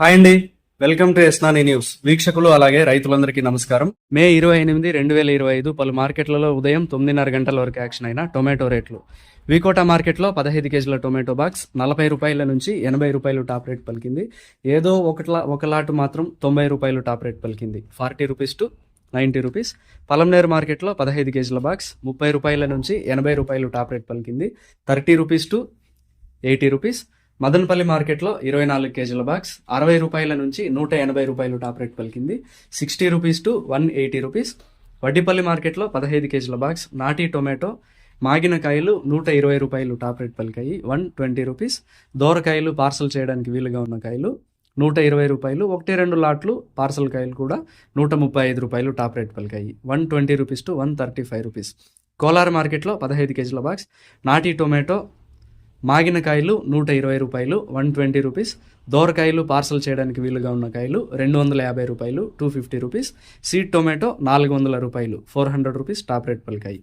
Hi అండి. Welcome to ఎస్నాని news. వీక్షకులు అలాగే రైతులందరికీ నమస్కారం. మే ఇరవై ఎనిమిది రెండు వేల ఇరవై ఐదు పలు మార్కెట్లలో ఉదయం తొమ్మిదిన్నర గంటల వరకు యాక్షన్ అయిన టొమాటో రేట్లు. వికోటా మార్కెట్లో పదహైదు కేజీల టొమాటో బాక్స్ నలభై రూపాయల నుంచి ఎనభై రూపాయలు టాప్ రేట్ పలికింది. ఏదో ఒకట్లా ఒక లాటు మాత్రం తొంభై రూపాయలు టాప్ రేట్ పలికింది. Forty rupees to ninety rupees. Palamaner మార్కెట్లో పదహైదు కేజీల బాక్స్ ముప్పై రూపాయల నుంచి ఎనభై రూపాయలు టాప్ రేట్ పలికింది. Thirty rupees to eighty rupees. Madanapalle మార్కెట్లో ఇరవై నాలుగు కేజీల బాక్స్ అరవై రూపాయల నుంచి నూట ఎనభై రూపాయలు టాప్ రేట్ పలికింది. Sixty rupees to one eighty rupees. Vaddipalli మార్కెట్లో పదహైదు కేజీల బాక్స్ నాటి టొమాటో మాగిన కాయలు నూట ఇరవై రూపాయలు టాప్ రేట్ పలికాయి వన్ ట్వంటీ రూపీస్. దోరకాయలు పార్సల్ చేయడానికి వీలుగా ఉన్న కాయలు నూట ఇరవై రూపాయలు. ఒకటి రెండు లాట్లు పార్సల్ కాయలు కూడా నూట ముప్పై ఐదు రూపాయలు top rate పలికాయి one twenty rupees to one thirty five rupees. Kolar మార్కెట్లో పదహైదు కేజీల బాక్స్ నాటి టొమాటో మాగిన కాయలు నూట ఇరవై రూపాయలు వన్ ట్వంటీ రూపీస్. దోరకాయలు పార్సల్ చేయడానికి వీలుగా ఉన్న కాయలు రెండు వందల యాభై రూపాయలు two fifty rupees. Seed tomato నాలుగు వందల రూపాయలు four hundred rupees top rate పలికాయి.